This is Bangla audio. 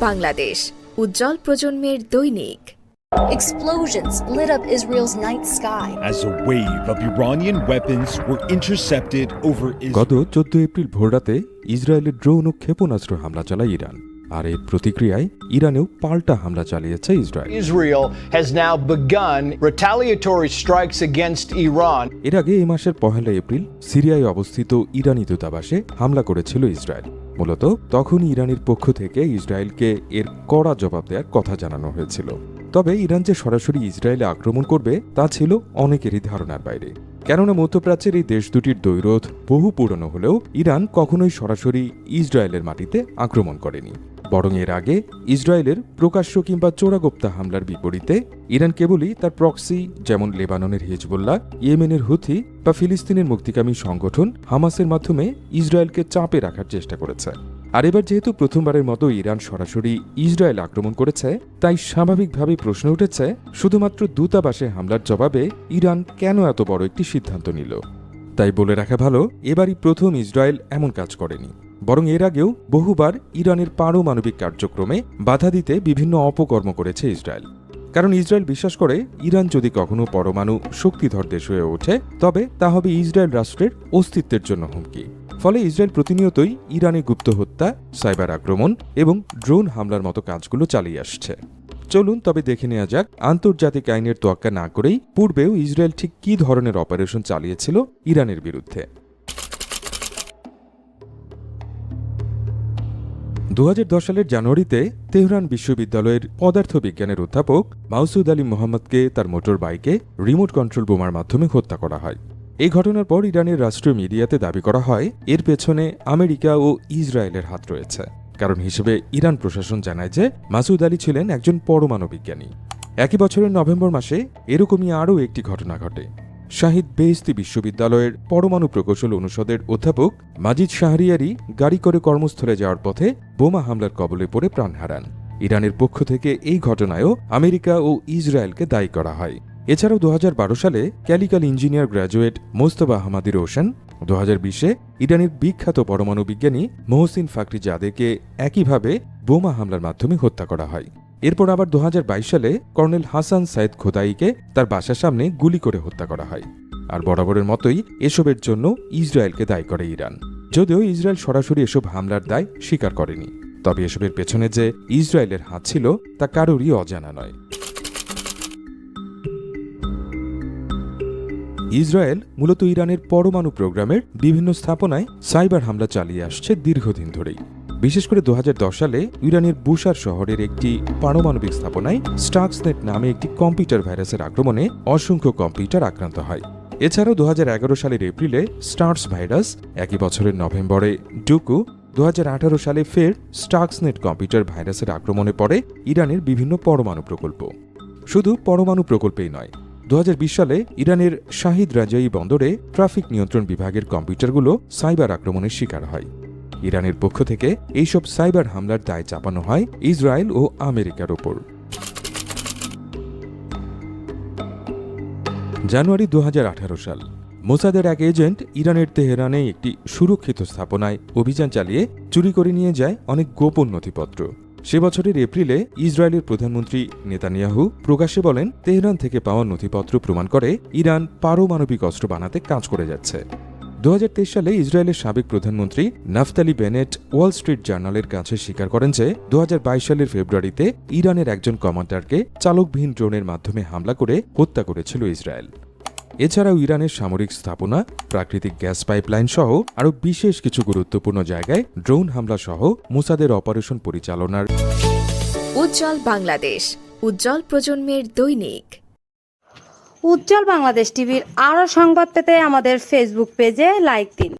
বাংলাদেশ উজ্জ্বল প্রজন্মের দৈনিক Explosions lit up Israel's night sky. as a wave of Iranian weapons were intercepted over Israel. গত Israel. চোদ্দ এপ্রিল ভোররাতে ইসরায়েলের ড্রোন ও ক্ষেপণাস্ত্র হামলা চালায় ইরান আর এর প্রতিক্রিয়ায় ইরানেও পাল্টা হামলা চালিয়েছে Israel Israel has now begun retaliatory strikes against Iran. এর আগে এই মাসের পহেলা এপ্রিল সিরিয়ায় অবস্থিত ইরানি দূতাবাসে হামলা করেছিল ইসরায়েল মূলত তখন ইরানের পক্ষ থেকে ইসরায়েলকে এর কড়া জবাব দেওয়ার কথা জানানো হয়েছিল। তবে ইরান যে সরাসরি ইসরায়েলে আক্রমণ করবে, তা ছিল অনেকেরই ধারণার বাইরে। কেননা মধ্যপ্রাচ্যের এই দেশ দুটির দ্বৈরথ বহু পুরনো হলেও ইরান কখনোই সরাসরি ইসরায়েলের মাটিতে আক্রমণ করেনি। বরং এর আগে ইসরায়েলের প্রকাশ্য কিংবা চোরাগোপ্তা হামলার বিপরীতে ইরান কেবলই তার প্রক্সি, যেমন লেবাননের হিজবুল্লাহ, ইয়েমেনের হুথি বা ফিলিস্তিনের মুক্তিকামী সংগঠন হামাসের মাধ্যমে ইসরায়েলকে চাপে রাখার চেষ্টা করেছে। আর এবার যেহেতু প্রথমবারের মতো ইরান সরাসরি ইসরায়েল আক্রমণ করেছে, তাই স্বাভাবিকভাবে প্রশ্ন উঠেছে, শুধুমাত্র দূতাবাসে হামলার জবাবে ইরান কেন এত বড় একটি সিদ্ধান্ত নিল? তাই বলে রাখা ভালো, এবারই প্রথম ইসরায়েল এমন কাজ করেনি। বরং এর আগেও বহুবার ইরানের পারমাণবিক কার্যক্রমে বাধা দিতে বিভিন্ন অপকর্ম করেছে ইসরায়েল। কারণ ইসরায়েল বিশ্বাস করে, ইরান যদি কখনো পরমাণু শক্তিধর দেশ হয়ে ওঠে, তবে তা হবে ইসরায়েল রাষ্ট্রের অস্তিত্বের জন্য হুমকি। ফলে ইসরায়েল প্রতিনিয়তই ইরানে গুপ্ত হত্যা, সাইবার আক্রমণ এবং ড্রোন হামলার মতো কাজগুলো চালিয়ে আসছে। চলুন তবে দেখে নেওয়া যাক আন্তর্জাতিক আইনের তোয়াক্কা না করেই পূর্বেও ইসরায়েল ঠিক কী ধরনের অপারেশন চালিয়েছিল ইরানের বিরুদ্ধে। দু হাজার দশ সালের জানুয়ারিতে তেহরান বিশ্ববিদ্যালয়ের পদার্থবিজ্ঞানের অধ্যাপক মাউসুদ আলী মোহাম্মদকে তার মোটর বাইকে রিমোট কন্ট্রোল বোমার মাধ্যমে হত্যা করা হয়। এই ঘটনার পর ইরানের রাষ্ট্রীয় মিডিয়াতে দাবি করা হয়, এর পেছনে আমেরিকা ও ইসরায়েলের হাত রয়েছে। কারণ হিসেবে ইরান প্রশাসন জানায় যে মাসুদ আলী ছিলেন একজন পরমাণু বিজ্ঞানী। একই বছরের নভেম্বর মাসে এরকমই আরও একটি ঘটনা ঘটে। শাহিদ বেহেস্তি বিশ্ববিদ্যালয়ের পরমাণু প্রকৌশল অনুষদের অধ্যাপক মাজিদ শাহরিয়ারি গাড়ি করে কর্মস্থলে যাওয়ার পথে বোমা হামলার কবলে পড়ে প্রাণ হারান। ইরানের পক্ষ থেকে এই ঘটনায়ও আমেরিকা ও ইসরায়েলকে দায়ী করা হয়। এছাড়াও দু হাজার বারো সালে ক্যালিক্যাল engineer graduate Mostafa Ahmadi Roshan দু বিশে ইরানের বিখ্যাত পরমাণু বিজ্ঞানী মোহসিন ফাকরি জাদেকে একইভাবে বোমা হামলার মাধ্যমে হত্যা করা হয়। এরপর আবার দু হাজার বাইশ সালে কর্নেল হাসান সাইদ খোদাইকে তার বাসার সামনে গুলি করে হত্যা করা হয়। আর বরাবরের মতোই এসবের জন্য ইসরায়েলকে দায়ী করে ইরান। যদিও ইসরায়েল সরাসরি এসব হামলার দায় স্বীকার করেনি। তবে এসবের পেছনে যে ইসরায়েলের হাত ছিল, তা কারোরই অজানা নয়। ইসরায়েল মূলত ইরানের পরমাণু প্রোগ্রামের বিভিন্ন স্থাপনায় সাইবার হামলা চালিয়ে আসছে দীর্ঘদিন ধরেই। বিশেষ করে দু হাজার দশ সালে ইরানের বুসার শহরের একটি পারমাণবিক স্থাপনায় স্টাক্সনেট নামে একটি কম্পিউটার ভাইরাসের আক্রমণে অসংখ্য কম্পিউটার আক্রান্ত হয়। এছাড়াও দু হাজার এগারো সালের এপ্রিলে স্টার্স ভাইরাস, একই বছরের নভেম্বরে ডুকু দু হাজার আঠারো সালে ফের স্টাক্সনেট কম্পিউটার ভাইরাসের আক্রমণে পড়ে ইরানের বিভিন্ন পরমাণু প্রকল্প। শুধু পরমাণু প্রকল্পেই নয় দু সালে ইরানের শাহিদ রাজাই বন্দরে ট্রাফিক নিয়ন্ত্রণ বিভাগের কম্পিউটারগুলো সাইবার আক্রমণের শিকার হয়। ইরানের পক্ষ থেকে এইসব সাইবার হামলার দায় চাপানো হয় ইসরায়েল ও আমেরিকার ওপর। জানুয়ারি দু হাজার আঠারো সাল, মোসাদের এক এজেন্ট ইরানের তেহরানে একটি সুরক্ষিত স্থাপনায় অভিযান চালিয়ে চুরি করে নিয়ে যায় অনেক গোপন নথিপত্র। সে বছরের এপ্রিলে ইসরায়েলের প্রধানমন্ত্রী নেতানিয়াহু প্রকাশ্যে বলেন, তেহরান থেকে পাওয়া নথিপত্র প্রমাণ করে ইরান পারমাণবিক অস্ত্র বানাতে কাজ করে যাচ্ছে। দু হাজার তেইশ সালে ইসরায়েলের সাবেক প্রধানমন্ত্রী নাফতালি বেনেট ওয়াল স্ট্রিট জার্নালের কাছে স্বীকার করেন যে দুহাজার বাইশ সালের ফেব্রুয়ারিতে ইরানের একজন কমান্ডারকে চালকবিহীন ড্রোনের মাধ্যমে হামলা করে হত্যা করেছিল ইসরায়েল। এছাড়াও ইরানের সামরিক স্থাপনা, প্রাকৃতিক গ্যাস পাইপলাইন সহ আরও বিশেষ কিছু গুরুত্বপূর্ণ জায়গায় ড্রোন হামলা সহ মুসাদের অপারেশন পরিচালনার উজ্জ্বল বাংলাদেশ, উজ্জ্বল প্রজন্মের দৈনিক। উজ্জ্বল বাংলাদেশ টিভির আরও সংবাদ পেতে আমাদের ফেসবুক পেজে লাইক দিন।